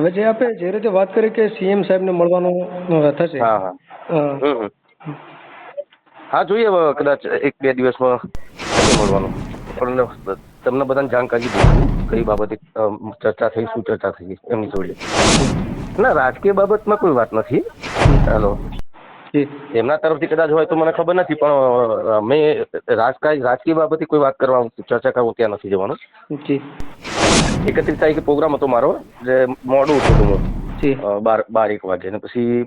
હવે જે આપણે જે રીતે વાત કરી કે સીએમ સાહેબને મળવાનું થશે. હા હા. હા જોઈએ હવે કદાચ એક બે દિવસમાં મળવાનું. પણ તમને બધાને જાણકારી દઉં કઈ બાબતે ચર્ચા થઈ શું ચર્ચા થઈ એમની જોડે. ના રાજકીય બાબતમાં કોઈ વાત નથી. ચાલો એમના તરફથી કદાચ હોય તો મને ખબર નથી પણ મેં રાજકારી રાજકીય બાબતે કોઈ વાત કરવા ચર્ચા કરવા ત્યાં નથી જવાનું. જી. એકત્રીસ તારીખે પ્રોગ્રામ હતો મારો જે મોડું ઉઠ્યું હતું હું બાર બાર એક વાગે ને પછી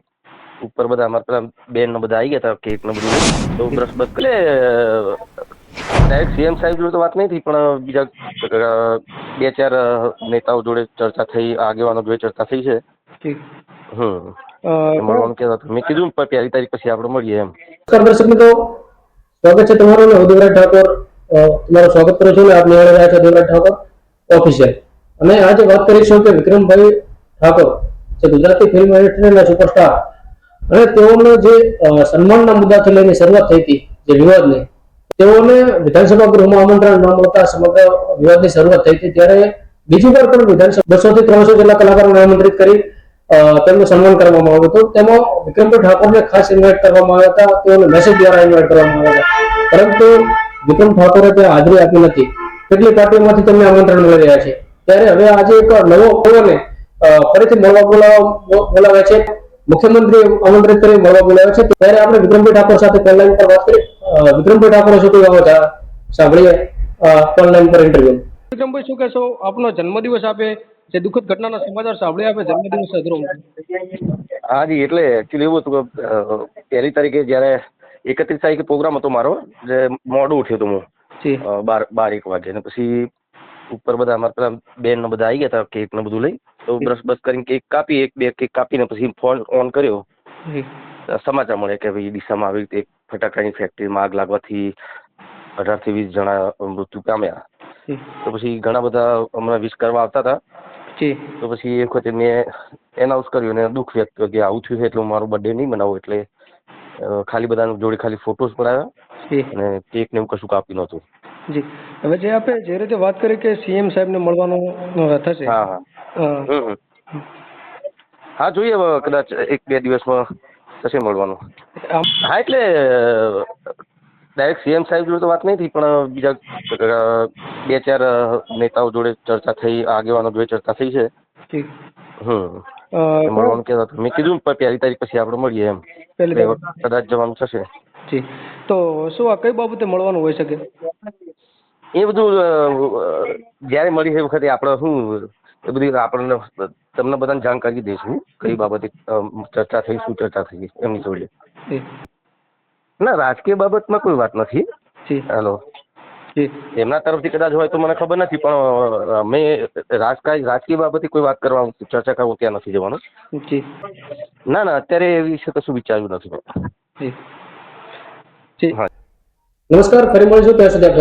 ઉપર બધા અમારા પેલા બેન ને બધા આવી ગયા હતા કેક ને બધું. તો બ્રશ બસ એટલે ડાયરેક્ટ સીએમ સાહેબ જોડે તો વાત નહીં થઈ પણ બીજા બે ચાર નેતાઓ જોડે ચર્ચા થઈ આગેવાનો જોડે ચર્ચા થઈ છે. હમ. મળવાનું કહેતા હતા. મેં કીધું પહેલી તારીખ પછી આપણે મળીએ એમ. દર્શક મિત્રો સ્વાગત છે તમારું ને ઉદયરાજ ઠાકોર. તમારું સ્વાગત કરું છું ને આપ નિહાળી રહ્યા છો ઉદયરાજ ઠાકોર. ઓફિશિયલ અને આજે વાત કરીશું કે વિક્રમભાઈ ઠાકોર, જે ગુજરાતી ફિલ્મ ઇન્ડસ્ટ્રીના સુપરસ્ટાર અને તેઓને જે સન્માનના મુદ્દાથી લઈને શરૂઆત થઈ હતી, જે વિવાદની, તેઓને વિધાનસભા ગૃહમાં આમંત્રણ ન મળતા સમગ્ર વિવાદની શરૂઆત થઈ હતી. ત્યારે બીજી વાર પણ વિધાનસભા બસો થી ત્રણસો જેટલા કલાકારોને આમંત્રિત કરી તેમનું સન્માન કરવામાં આવ્યું હતું. તેમાં વિક્રમભાઈ ઠાકોરને ખાસ ઇન્વાઇટ કરવામાં આવ્યા હતા. તેઓને મેસેજ દ્વારા ઇન્વાઇટ કરવામાં આવ્યા હતા. પરંતુ વિક્રમ ઠાકોરે ત્યાં હાજરી આપી નથી. કેટલી પાર્ટીઓમાંથી તમને આમંત્રણ મળી રહ્યા છે? ત્યારે હવે આજે એક નવો કોને ફરીથી મળવા બોલાવવા બોલાવ્યા છે. મુખ્યમંત્રી આમંત્રિત કરી મળવા બોલાવ્યા છે. ત્યારે આપણે વિક્રમભાઈ ઠાકોર સાથે ઓનલાઈન પર વાત કરી. વિક્રમભાઈ ઠાકોર શું કહ્યું આવો જા- સાંભળીએ. ઓનલાઈન પર ઇન્ટરવ્યુ વિક્રમભાઈ શું કહેશો? આપનો જન્મદિવસ આપે જે દુઃખદ ઘટનાના સમાચાર સાંભળી આપે જન્મદિવસ અધૂરો. મૂક્યો. હા જી એટલે એકચ્યુઅલી એવું હતું કે પહેલી તારીખે જ્યારે એકત્રીસ તારીખે પ્રોગ્રામ હતો મારો જે મોડું ઉઠ્યું હતું હું. બાર બાર એક વાગે ને પછી ઉપર બધા અમારા પેલા બેન ને બધા આવી ગયા હતા કેક ને બધું લઈ. તો બ્રશ બસ કરીને કેક કાપી એક બે કેક કાપીને પછી ફોન ઓન કર્યો. સમાચાર મળે કે ભાઈ ડીસામાં આવી રીતે એક ફટાકડાની ફેક્ટરીમાં આગ લાગવાથી અઢારથી વીસ જણા મૃત્યુ પામ્યા. તો પછી ઘણા બધા હમણાં વિશ કરવા આવતા હતા તો પછી એક વખતે મેં એનાઉન્સ કર્યું અને દુઃખ વ્યક્ત કર્યું કે આવું થયું છે એટલે હું મારો બર્થડે નહીં મનાવું એટલે ખાલી બધાનું જોડે ખાલી ફોટોસ જી અને કેક ને એવું કશું કાપી નહોતું. જી. હવે જે આપણે જે રીતે વાત કરી કે સીએમ સાહેબને મળવાનું થશે. હા હા. હા જોઈએ હવે કદાચ એક બે દિવસમાં થશે મળવાનું. હા એટલે ડાયરેક્ટ સીએમ સાહેબ જોડે તો વાત નહીં થઈ પણ બીજા બે ચાર નેતાઓ જોડે ચર્ચા થઈ આગેવાનો જોડે ચર્ચા થઈ છે. હમ. મળવાનું કહેતા મેં કીધું પહેલી તારીખ પછી આપણે મળીએ એમ. કદાચ જવાનું થશે. જી. તો શું આ કઈ બાબતે મળવાનું હોઈ શકે? એ બધું જ્યારે મળી એ વખતે આપણે શું એ બધી આપણને તમને બધાને જાણકારી દઈશું કઈ બાબતે ચર્ચા થઈ શું ચર્ચા થઈ એમની જોડે. ના રાજકીય બાબતમાં કોઈ વાત નથી. હેલો. એમના તરફથી કદાચ હોય તો મને ખબર નથી પણ મેં રાજકારી રાજકીય બાબતે કોઈ વાત કરવા ચર્ચા કરવા ત્યાં નથી જવાનું. ના ના અત્યારે એ વિશે કશું વિચાર્યું નથી નમસ્કાર ફરી મળીશું ત્યાં સુધી આપ.